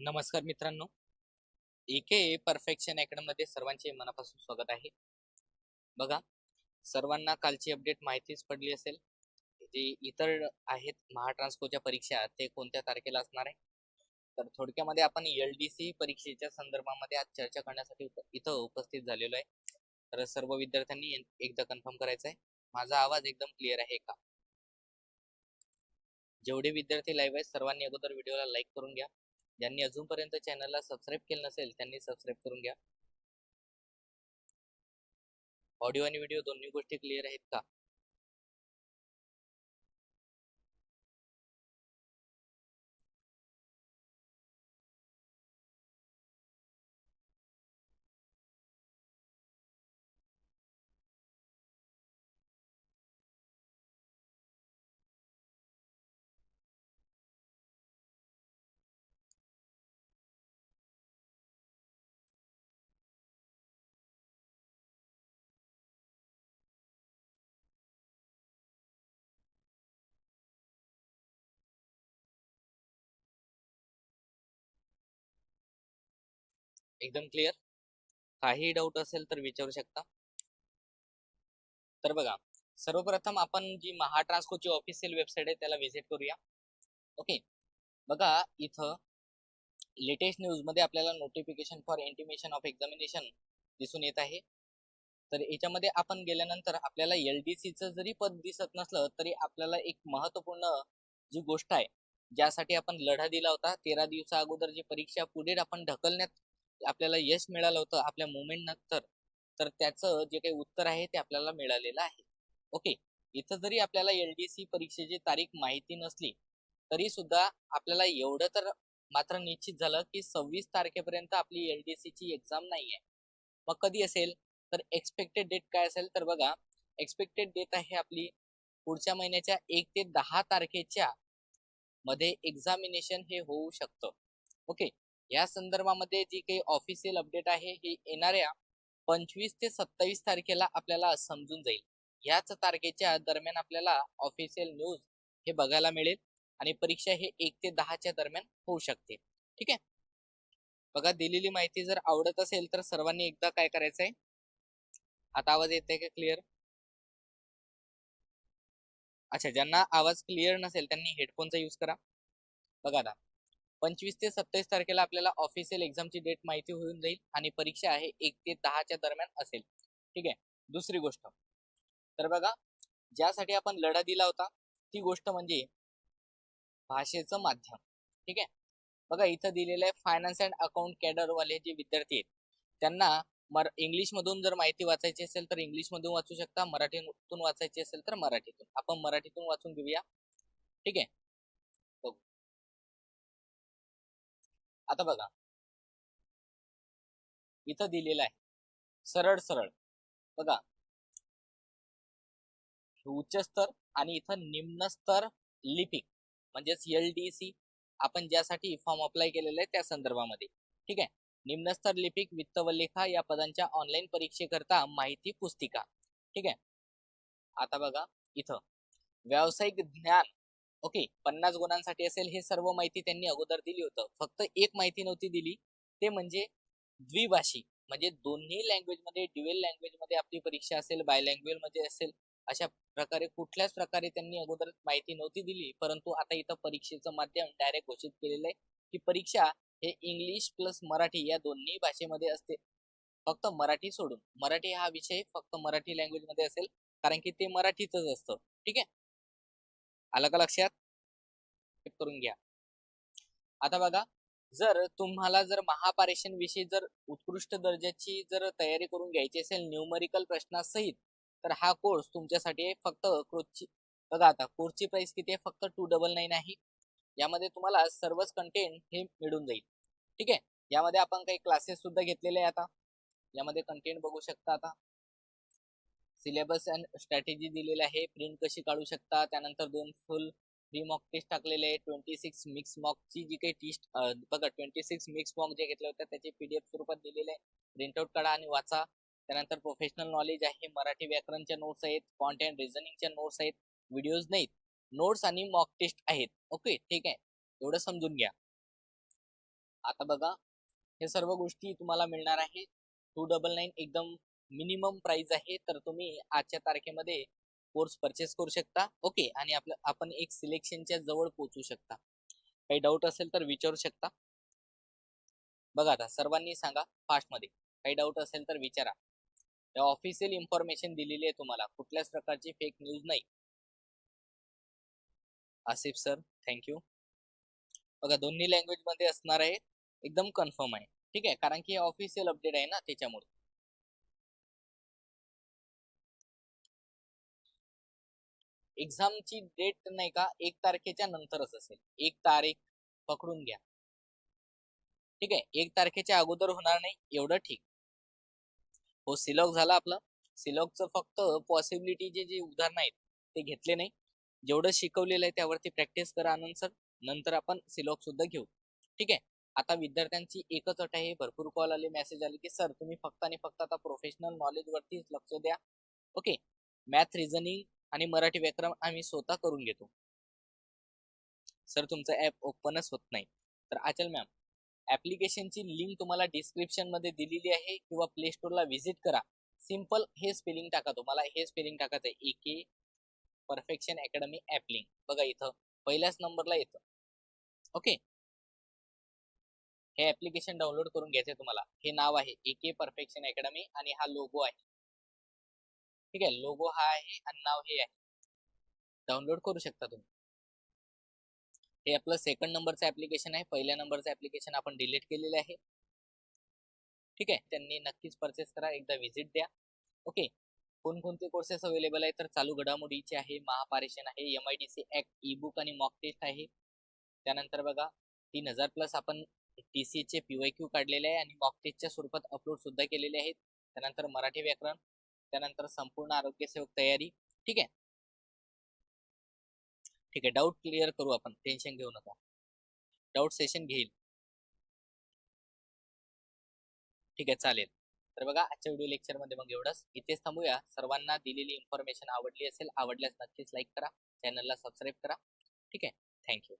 नमस्कार मित्रांनो. एके परफेक्शन अकॅडमी मध्ये सर्वांचे मनापासून स्वागत आहे. बघा सर्वांना कालची अपडेट माहितीच पडली असेल. जे इतर आहेत महाट्रान्सकोच्या परीक्षा ते कोणत्या तारखेला असणार आहे? तर थोडक्यामध्ये आपण एल डी सी परीक्षेच्या संदर्भामध्ये आज चर्चा करण्यासाठी इथं उपस्थित झालेलो आहे. तर सर्व विद्यार्थ्यांनी एकदा कन्फर्म करायचं आहे माझा आवाज एकदम क्लिअर आहे का? जेवढे विद्यार्थी लाईव्ह आहेत सर्वांनी अगोदर व्हिडिओला लाईक करून घ्या. ज्यांनी अजूनपर्यंत चॅनलला सबस्क्राईब केलं नसेल त्यांनी सबस्क्राईब करून घ्या. ऑडिओ आणि व्हिडिओ दोन्ही गोष्टी क्लिअर आहेत का? एकदम क्लिअर. काही डाऊट असेल तर विचारू शकता. तर बघा सर्वप्रथम आपण जी महाट्रान्सकोची ऑफिशियल वेबसाईट आहे त्याला व्हिजिट करूया. ओके बघा इथं लेटेस्ट न्यूजमध्ये आपल्याला notification for intimation of examination दिसून येत आहे. तर याच्यामध्ये आपण गेल्यानंतर आपल्याला एल डी सीचं जरी पद दिसत नसलं तरी आपल्याला एक महत्त्वपूर्ण जी गोष्ट आहे ज्यासाठी आपण लढा दिला होता तेरा दिवसा अगोदर जी परीक्षा पुढे आपण ढकलण्यात आपल्याला यश मिळालं होतं आपल्या मुवमेंट नंतर तर त्याचं जे काही उत्तर आहे ते आपल्याला मिळालेलं आहे. ओके इथं जरी आपल्याला एल डी सी परीक्षेची तारीख माहिती नसली तरी सुद्धा आपल्याला एवढं तर मात्र निश्चित झालं की सव्वीस तारखेपर्यंत आपली एल डी सी ची एक्झाम नाही आहे मग कधी असेल? तर एक्सपेक्टेड डेट काय असेल? तर बघा एक्सपेक्टेड डेट आहे आपली पुढच्या महिन्याच्या एक ते दहा तारखेच्या मध्ये एक्झामिनेशन हे होऊ शकतं. ओके या संदर्भामध्ये जी काही ऑफिशियल अपडेट आहे ही येणाऱ्या पंचवीस ते सत्तावीस तारखेला आपल्याला समजून जाईल. याच तारखेच्या दरम्यान आपल्याला ऑफिशियल न्यूज हे बघायला मिळेल आणि परीक्षा हे एक ते दहाच्या दरम्यान होऊ शकते. ठीक आहे? बघा दिलेली माहिती जर आवडत असेल तर सर्वांनी एकदा काय करायचंय आता आवाज येते का क्लिअर अच्छा ज्यांना आवाज क्लिअर नसेल त्यांनी हेडफोनचा यूज करा. बघा आता. पंचवीस ते सत्तावीस तारखेला आपल्याला ऑफिशियल एक्झामची डेट माहिती होऊन जाईल आणि परीक्षा आहे एक ते दहाच्या दरम्यान असेल. ठीक आहे? दुसरी गोष्ट. तर बघा ज्यासाठी आपण लढा दिला होता ती गोष्ट म्हणजे भाषेचं माध्यम. ठीक आहे? बघा इथं दिलेलं आहे फायनान्स अँड अकाउंट कॅडर वाले जे विद्यार्थी आहेत त्यांना मर इंग्लिशमधून जर माहिती वाचायची असेल तर इंग्लिश मधून वाचू शकता मराठीतून वाचायची असेल तर मराठीतून. आपण मराठीतून वाचून घेऊया. ठीक आहे? आता बघा. इथं दिलेलं आहे. सरळ सरळ. बघा. उच्च स्तर आणि इथं निम्न स्तर लिपिक म्हणजेच एल डी सी आपण ज्यासाठी फॉर्म अप्लाय केलेला आहे त्या संदर्भामध्ये. ठीक आहे? निम्न स्तर लिपिक वित्त व लेखा या पदांच्या ऑनलाईन परीक्षेकरता माहिती पुस्तिका. ठीक आहे? आता बघा इथं. व्यावसायिक ज्ञान ओके पन्नास गुणांसाठी असेल हे सर्व माहिती त्यांनी अगोदर दिली होतं. फक्त एक माहिती नव्हती दिली ते म्हणजे द्विभाषी. म्हणजे दोन्ही लँग्वेजमध्ये ड्युएल लँग्वेजमध्ये आपली परीक्षा असेल बाय लँग्वेजमध्ये असेल अशा प्रकारे कुठल्याच प्रकारे त्यांनी अगोदर माहिती नव्हती दिली. परंतु आता इथं परीक्षेचं माध्यम डायरेक्ट घोषित केलेलं आहे की परीक्षा हे इंग्लिश प्लस मराठी या दोन्ही भाषेमध्ये असते. फक्त मराठी सोडून. मराठी हा विषय फक्त मराठी लँग्वेजमध्ये असेल कारण की ते मराठीतच असतं. ठीक आहे? आलं का लक्षात? करून घ्या. आता बघा जर तुम्हाला जर महापारेषण विषयी जर उत्कृष्ट दर्जाची जर तयारी करून घ्यायची असेल न्यूमरिकल प्रश्नासहित तर हा कोर्स तुमच्यासाठी फक्त कोर्सची बघा आता कोर्सची प्राइस किती आहे? फक्त टू डबल नाईन आहे. यामध्ये तुम्हाला सर्वच कंटेंट हे मिळून जाईल. ठीक आहे? यामध्ये आपण काही क्लासेस सुद्धा घेतलेले आहे आता. यामध्ये कंटेंट बघू शकता आता. सिलेबस अँड स्ट्रॅटेजी दिलेले आहे. प्रिंट कशी काढू शकता? त्यानंतर दोन फुल फ्री मॉक टेस्ट टाकलेले आहे ट्वेंटी सिक्स मिक्स मॉकची जी काही टेस्ट बघा ट्वेंटी सिक्स मिक्स मॉक जे घेतले होते त्याचे पीडीएफ स्वरूपात दिलेले आहे. प्रिंटआउट काढा आणि वाचा. त्यानंतर प्रोफेशनल नॉलेज आहे. मराठी व्याकरणच्या नोट्स आहेत. कॉन्टेंट रिझनिंगच्या नोट्स आहेत. व्हिडिओज नाहीत नोट्स आणि मॉक टेस्ट आहेत. ओके ठीक आहे. एवढं समजून घ्या. आता बघा. हे सर्व गोष्टी तुम्हाला मिळणार आहे. टू डबल नाईन एकदम मिनिमम प्राइस आहे तर तुम्ही आजच्या तारखेमध्ये कोर्स परचेस करू शकता. ओके आणि आपलं आपण एक सिलेक्शनच्या जवळ पोहोचू शकता. काही डाऊट असेल तर विचारू शकता. बघा आता सर्वांनी सांगा फास्टमध्ये काही डाऊट असेल तर विचारा. ऑफिशियल इन्फॉर्मेशन दिलेली आहे तुम्हाला. कुठल्याच प्रकारची फेक न्यूज नाही. आसिफ सर थँक्यू बघा दोन्ही लँग्वेजमध्ये असणार आहे. एकदम कन्फर्म आहे. ठीक आहे? कारण की ऑफिशियल अपडेट आहे ना त्याच्यामुळे. एक्झामची डेट नाही का एक तारखेच्या नंतरच असेल. एक तारीख पकडून घ्या. ठीक आहे? एक तारखेच्या अगोदर होणार नाही एवढं ठीक. हो सिलॉग झाला आपलं. सिलॉगचं फक्त पॉसिबिलिटी जे उदाहरण आहेत ते घेतले नाही. जेवढं शिकवलेलं आहे त्यावरती प्रॅक्टिस करा आनंद सर नंतर आपण सिलॉग सुद्धा घेऊ. ठीक आहे? आता विद्यार्थ्यांची एकच अट आहे भरपूर कॉल आले मेसेज आले की सर तुम्ही फक्त आणि फक्त आता प्रोफेशनल नॉलेज वरतीच लक्ष द्या. ओके मॅथ रिझनिंग आणि मराठी व्याकरण आम्ही स्वतः करून घेतो. सर तुमचं ऍप ओपनच होत नाही. तर आचल मॅम ऍप्लिकेशनची लिंक तुम्हाला डिस्क्रिप्शनमध्ये दिलेली आहे किंवा प्ले स्टोरला व्हिजिट करा. सिंपल हे स्पेलिंग टाका तुम्हाला हे स्पेलिंग टाकायचं आहे A K perfection academy app link बघा इथं. पहिल्याच नंबरला येतं. ओके हे ऍप्लिकेशन डाउनलोड करून घ्यायचं तुम्हाला. हे नाव आहे ए के परफेक्शन अकॅडमी आणि हा लोगो आहे. ठीक आहे. लोगो हा आहे आणि नाव हे आहे. डाउनलोड करू शकता तुम्ही. हे आपलं सेकंड नंबरचं ऍप्लिकेशन आहे. पहिल्या नंबरचं ऍप्लिकेशन आपण डिलीट केलेलं आहे. ठीक आहे. त्यांनी नक्कीच परचेस करा. एकदा व्हिजिट द्या. ओके कोणकोणते कोर्सेस अवेलेबल आहे तर चालू घडामोडीचे आहे. महापारेषण आहे. M I D C act e book आणि मॉक टेस्ट आहे. त्यानंतर बघा तीन हजार प्लस आपण टी सी चे पीवाय क्यू काढलेले आहे आणि मॉक टेस्टच्या स्वरूपात अपलोड सुद्धा केलेले आहेत. त्यानंतर मराठी व्याकरण त्यानंतर संपूर्ण आरोग्य सेवक तयारी ठीक आहे? ठीक आहे डाऊट क्लिअर करू आपण टेन्शन घेऊ नका. डाऊट सेशन घेईल. ठीक आहे चालेल. तर बघा आजच्या व्हिडिओ लेक्चरमध्ये मग एवढंच. इथेच थांबूया. सर्वांना दिलेली इन्फॉर्मेशन आवडली असेल आवडल्यास नक्कीच लाईक करा. चॅनलला सबस्क्राईब करा. ठीक आहे थँक्यू